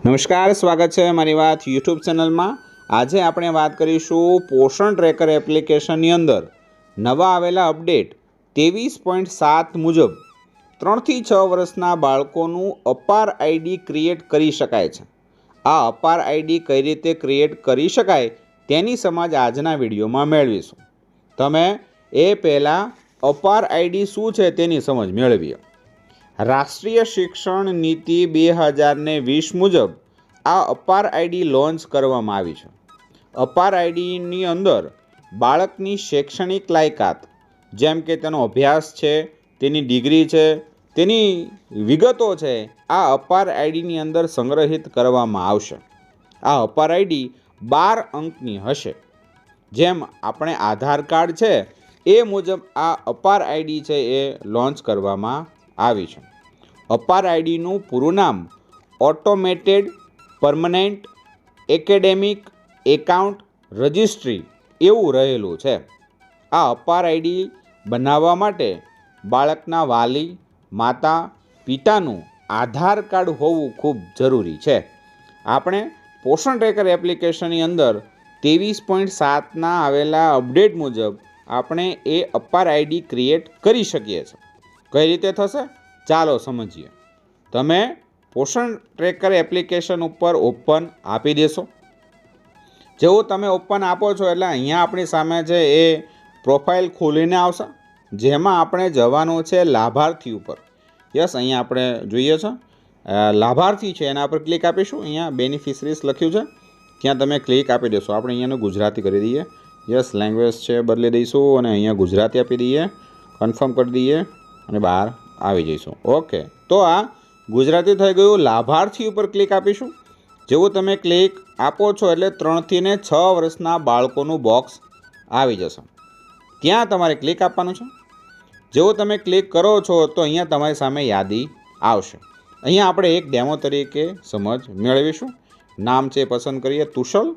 નમસ્કાર, સ્વાગત છે મારી વાત યુટ્યુબ ચેનલમાં. આજે આપણે વાત કરીશું પોષણ ટ્રેકર એપ્લિકેશનની અંદર નવા આવેલા અપડેટ ત્રેવીસ પોઈન્ટ સાત મુજબ ત્રણથી છ વર્ષના બાળકોનું અપાર આઈડી ક્રિએટ કરી શકાય છે. આ અપાર આઈડી કઈ રીતે ક્રિએટ કરી શકાય તેની સમજ આજના વિડીયોમાં મેળવીશું. તમે એ પહેલાં અપાર આઈડી શું છે તેની સમજ મેળવીએ. રાષ્ટ્રીય શિક્ષણ નીતિ બે હજારને વીસ મુજબ આ અપાર આઈડી લોન્ચ કરવામાં આવી છે. અપાર આઈડીની અંદર બાળકની શૈક્ષણિક લાયકાત, જેમ કે તેનો અભ્યાસ છે, તેની ડિગ્રી છે, તેની વિગતો છે, આ અપાર આઈડીની અંદર સંગ્રહિત કરવામાં આવશે. આ અપાર આઈડી બાર અંકની હશે. જેમ આપણે આધાર કાર્ડ છે, એ મુજબ આ અપાર આઈડી છે એ લોન્ચ કરવામાં આવી છે. અપાર આઈડીનું પૂરું નામ automated permanent academic account registry એવું રહેલું છે. આ અપાર આઈડી બનાવવા માટે બાળકના વાલી, માતા, પિતાનું આધાર કાર્ડ હોવું ખૂબ જરૂરી છે. આપણે પોષણ ટ્રેકર એપ્લિકેશનની અંદર ત્રેવીસ પોઈન્ટ સાતના આવેલા અપડેટ મુજબ આપણે એ અપાર આઈડી ક્રિએટ કરી શકીએ છીએ. કઈ રીતે થશે? ચાલો સમજીએ. તમે પોષણ ટ્રેકર એપ્લિકેશન ઉપર ઓપન આપી દેશો. જેવું તમે ઓપન આપો છો એટલે અહીંયા આપણી સામે છે એ પ્રોફાઇલ ખોલીને આવશે. જેમાં આપણે જવાનું છે લાભાર્થી ઉપર. યસ, અહીંયા આપણે જોઈએ છે. લાભાર્થી છે, એના પર ક્લિક આપીશું. અહીંયા બેનિફિશરીઝ લખ્યું છે. ત્યાં તમે ક્લિક આપી દેશો. આપણે અહીંયાનું ગુજરાતી કરી દઈએ. યસ, લેંગ્વેજ છે, બદલી દઈશું અને અહીંયા ગુજરાતી આપી દઈએ. કન્ફર્મ કરી દઈએ. અને બહાર આવી જઈશું. ઓકે. તો આ ગુજરાતી થઈ ગયું. લાભાર્થી ઉપર ક્લિક આપીશું. જેવું તમે ક્લિક આપો છો એટલે ત્રણથી ને છ વર્ષના બાળકોનું બોક્સ આવી જશે. ત્યાં તમારે ક્લિક આપવાનું છે? જેવું તમે ક્લિક કરો છો તો અહીંયા તમારી સામે યાદી આવશે. અહીંયા આપણે એક ડેમો તરીકે સમજ મેળવીશું. નામ છે પસંદ કરીએ તુશલ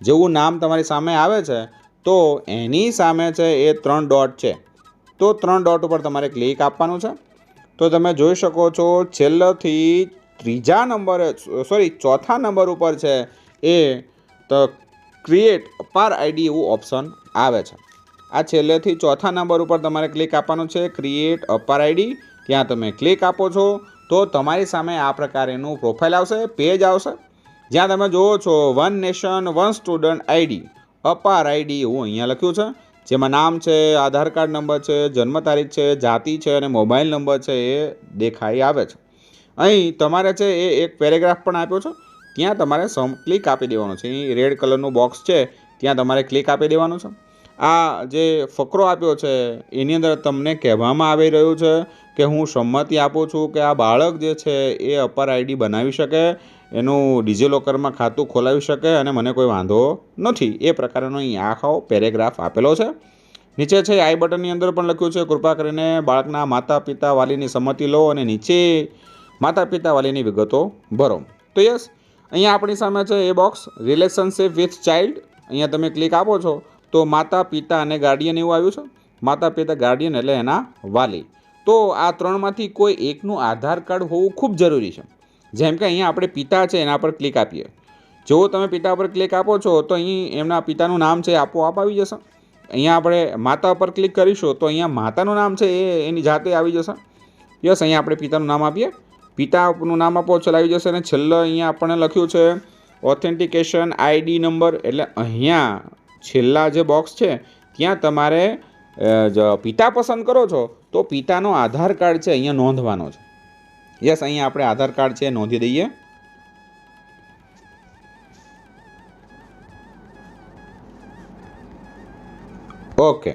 જેવું નામ તમારી સામે આવે છે, તો એની સામે છે એ ત્રણ ડોટ છે. તો ત્રણ ડોટ ઉપર તમારે ક્લિક આપવાનું છે. તો તમે જોઈ શકો છો છેલ્લેથી ત્રીજા નંબરે, સોરી, ચોથા નંબર ઉપર છે એ તો ક્રિએટ અપાર આઈડી એવું ઓપ્શન આવે છે. આ છેલ્લેથી ચોથા નંબર ઉપર તમારે ક્લિક આપવાનું છે, ક્રિએટ અપાર આઈડી. ત્યાં તમે ક્લિક આપો છો તો તમારી સામે આ પ્રકારેનું પ્રોફાઇલ આવશે, પેજ આવશે. જ્યાં તમે જુઓ છો, one nation, one student ID. Apaar ID એવું અહીંયા લખ્યું છે. જેમાં નામ છે, આધાર કાર્ડ નંબર છે, જન્મ તારીખ છે, જાતિ છે અને મોબાઈલ નંબર છે એ દેખાઈ આવે છે. અહીં તમારે છે એ એક પેરેગ્રાફ પણ આપ્યો છે. ત્યાં તમારે સમ, ક્લિક આપી દેવાનું છે. અહીં રેડ કલરનું બોક્સ છે, ત્યાં તમારે ક્લિક આપી દેવાનું છે. આ જે ફકરો આપ્યો છે, એની અંદર તમને કહેવામાં આવી રહ્યું છે કે હું સંમતિ આપું છું કે આ બાળક જે છે એ અપર આઈડી બનાવી શકે એનું ડિજિલોકરમાં ખાતું ખોલાવી શકે અને મને કોઈ વાંધો નથી. એ પ્રકારનો અહીં આખો પેરેગ્રાફ આપેલો છે. નીચે છે આઈ બટનની અંદર પણ લખ્યું છે, કૃપા કરીને બાળકના માતા પિતા વાલીની સંમતિ લો અને નીચે માતા પિતા વાલીની વિગતો ભરો. તો યસ, અહીંયા આપણી સામે છે એ બોક્સ રિલેશનશિપ વિથ ચાઇલ્ડ અહીંયા તમે ક્લિક આપો છો તો માતા પિતા અને ગાર્ડિયન એવું આવ્યું છે. માતા પિતા ગાર્ડિયન એટલે એના વાલી. તો આ ત્રણમાંથી કોઈ એકનું આધાર કાર્ડ હોવું ખૂબ જરૂરી છે. જેમ કે અહીંયા આપણે પિતા છે, એના પર ક્લિક આપીએ. જો તમે પિતા પર ક્લિક આપો છો, તો અહીં એમના પિતાનું નામ છે આપોઆપ આવી જશે. અહીંયા આપણે માતા પર ક્લિક કરીશું, તો અહીંયા માતાનું નામ છે એ એની જાતે આવી જશે. યસ, અહીંયા આપણે પિતાનું નામ આપીએ. પિતાનું નામ આપો ચાલ આવી જશે અને છેલ્લે અહીંયા આપણને લખ્યું છે ઓથેન્ટિકેશન આઈડી નંબર એટલે અહીંયા છેલ્લા જે બોક્સ છે, ત્યાં તમારે પિતા પસંદ કરો છો, તો પિતાનો આધાર કાર્ડ છે અહીંયા નોંધવાનો છે. યસ અહીંયા આપણે આધાર કાર્ડ છે, નોંધી દઈએ. ઓકે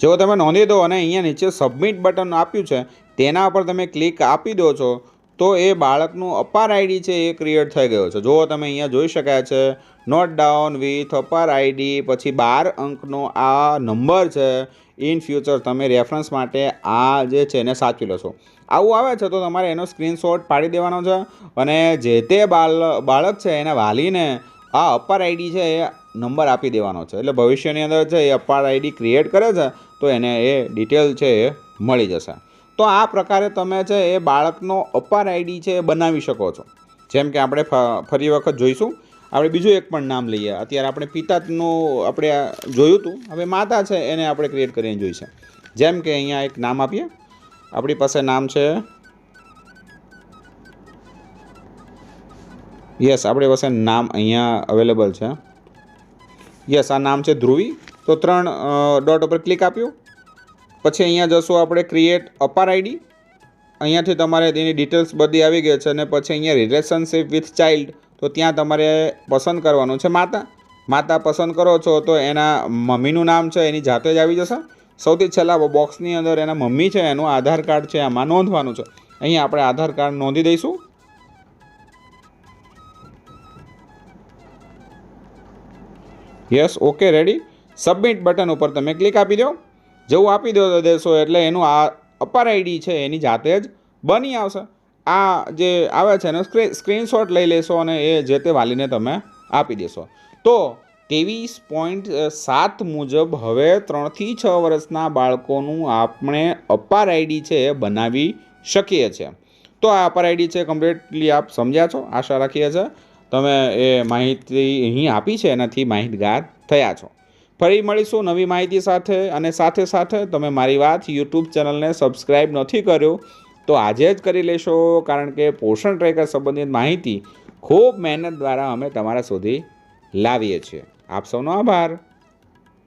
જો તમે નોંધી દો અને અહીંયા નીચે સબમિટ બટન આપ્યું છે, તેના પર તમે ક્લિક આપી દો છો તો એ બાળકનું અપાર આઈડી છે એ ક્રિએટ થઈ ગયો છે. જો તમે અહીંયા જોઈ શકાય છે note down with Apaar ID પછી બાર અંકનો આ નંબર છે. ઇન ફ્યુચર તમે રેફરન્સ માટે આ જે છે એને સાચવી લેશો. આવું આવે છે તો તમારે એનો સ્ક્રીનશોટ પાડી દેવાનો છે અને જે તે બાળ બાળક છે એના વાલીને આ અપાર આઈડી છે એ નંબર આપી દેવાનો છે. એટલે ભવિષ્યની અંદર છે એ અપાર આઈડી ક્રિએટ કરે છે તો એને એ ડિટેલ છે એ મળી જશે. તો આ પ્રકારે તમે છે એ બાળકનો અપાર આઈડી છે એ બનાવી શકો છો. જેમ કે આપણે ફરી વખત જોઈશું. આપણે બીજું એક પણ નામ લઈએ. અત્યારે આપણે પિતાનું આપણે જોયું હતું. હવે માતા છે એને આપણે ક્રિએટ કરીને જોઈશે જેમ કે અહીંયા એક નામ આપીએ. આપણી પાસે નામ છે યસ, આપણી પાસે નામ અહીંયા અવેલેબલ છે. યસ, આ નામ છે ધ્રુવી. તો ત્રણ ડોટ ઉપર ક્લિક આપ્યું. પછી અહીંયા જશું આપણે ક્રિએટ અપાર આઈડી અહીંયાથી તમારે તેની ડિટેલ્સ બધી આવી ગઈ છે અને પછી અહીંયા રિલેશનશિપ વિથ ચાઇલ્ડ તો ત્યાં તમારે પસંદ કરવાનું છે માતા. માતા પસંદ કરો છો તો એના મમ્મીનું નામ છે, એની જાતે જ આવી જશે. સૌથી છેલ્લા બોક્સની અંદર એના મમ્મી છે, એનું આધાર કાર્ડ છે, આમાં નોંધવાનું છે. અહીંયા આપણે આધાર કાર્ડ નોંધી દઈશું. Yes okay ready submit button ઉપર તમે ક્લિક આપી દો. જેવું આપી દો દેશો એટલે એનું આ અપાર આઈડી છે, એની જાતે જ બની આવશે. આ જે આવે છે એનો સ્ક્રી સ્ક્રીનશોટ લઈ લેશો અને એ જે તે વાલીને તમે આપી દેશો. તો ત્રેવીસ પોઈન્ટ સાત મુજબ હવે ત્રણથી છ વર્ષના બાળકોનું આપણે અપાર આઈડી છે એ બનાવી શકીએ છીએ. તો આ અપાર આઈડી છે કમ્પ્લીટલી આપ સમજ્યા છો? આશા રાખીએ છીએ. તમે એ માહિતી અહીં આપી છે, એનાથી માહિતગાર થયા છો. ફરી મળીશું નવી માહિતી સાથે અને સાથે સાથે તમે મારી વાત યુટ્યુબ ચેનલને સબસ્ક્રાઈબ નથી કર્યો, તો આજે જ કરી લેશો, કારણ કે પોષણ ટ્રેકર સંબંધિત માહિતી ખૂબ મહેનત દ્વારા અમે તમારા સુધી લાવીએ છીએ. આપ સૌનો આભાર.